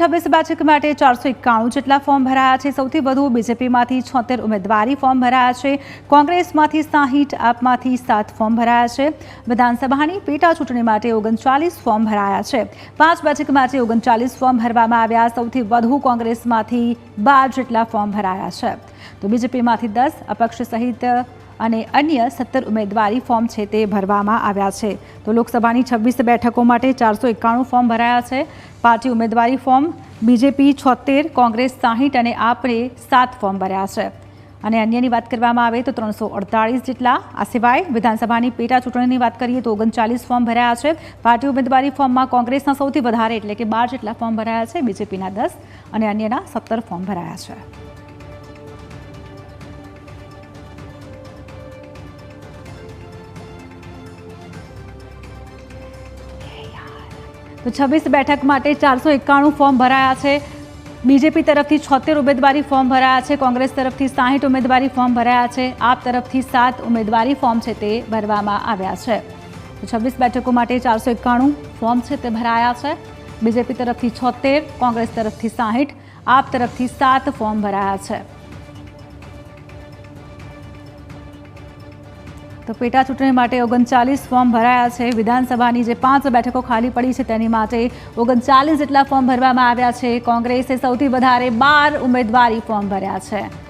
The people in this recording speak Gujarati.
છવ્વીસ બેઠક માટે ચારસો એકાણું જેટલા ફોર્મ ભરાયા છે. સૌથી વધુ બીજેપીમાંથી છોતેર ઉમેદવારી ફોર્મ ભરાયા છે. કોંગ્રેસમાંથી સાહીઠ, આપમાંથી સાત ફોર્મ ભરાયા છે. વિધાનસભાની પેટા ચૂંટણી માટે ઓગણચાલીસ ફોર્મ ભરાયા છે. પાંચ બેઠક માટે ઓગણચાલીસ ફોર્મ ભરવામાં આવ્યા. સૌથી વધુ કોંગ્રેસમાંથી બાર જેટલા ફોર્મ ભરાયા છે. તો બીજેપીમાંથી દસ, અપક્ષ સહિત અને અન્ય સત્તર ઉમેદવારી ફોર્મ છે તે ભરવામાં આવ્યા છે. તો લોકસભાની છવ્વીસ બેઠકો માટે ચારસો એકાણું ફોર્મ ભરાયા છે. પાર્ટી ઉમેદવારી ફોર્મ બીજેપી છોતેર કોંગ્રેસ સાહીઠ અને આપણે સાત ફોર્મ ભર્યા છે. અને અન્યની વાત કરવામાં આવે તો ત્રણસો અડતાળીસ જેટલા. આ સિવાય વિધાનસભાની પેટા ચૂંટણીની વાત કરીએ તો ઓગણચાલીસ ફોર્મ ભરાયા છે. પાર્ટી ઉમેદવારી ફોર્મમાં કોંગ્રેસના સૌથી વધારે એટલે કે બાર જેટલા ફોર્મ ભરાયા છે, બીજેપીના દસ અને અન્યના સત્તર ફોર્મ ભરાયા છે. તો છવ્વીસ બેઠક માટે ચારસો એકાણું ફોર્મ ભરાયા છે. બીજેપી તરફથી છોતેર ઉમેદવારી ફોર્મ ભરાયા છે. કોંગ્રેસ તરફથી સાહીઠ ઉમેદવારી ફોર્મ ભરાયા છે. આપ તરફથી સાત ઉમેદવારી ફોર્મ છે તે ભરવામાં આવ્યા છે. છવ્વીસ બેઠકો માટે ચારસો એકાણું ફોર્મ છે તે ભરાયા છે. બીજેપી તરફથી છોતેર, કોંગ્રેસ તરફથી સાહીઠ, આપ તરફથી સાત ફોર્મ ભરાયા છે. તો પેટા ચૂંટણી માટે ઓગણચાલીસ ફોર્મ ભરાયા છે. વિધાનસભાની જે પાંચ બેઠકો ખાલી પડી છે તેની માટે ઓગણચાલીસ જેટલા ફોર્મ ભરવામાં આવ્યા છે. કોંગ્રેસે સૌથી વધારે બાર ઉમેદવારી ફોર્મ ભર્યા છે.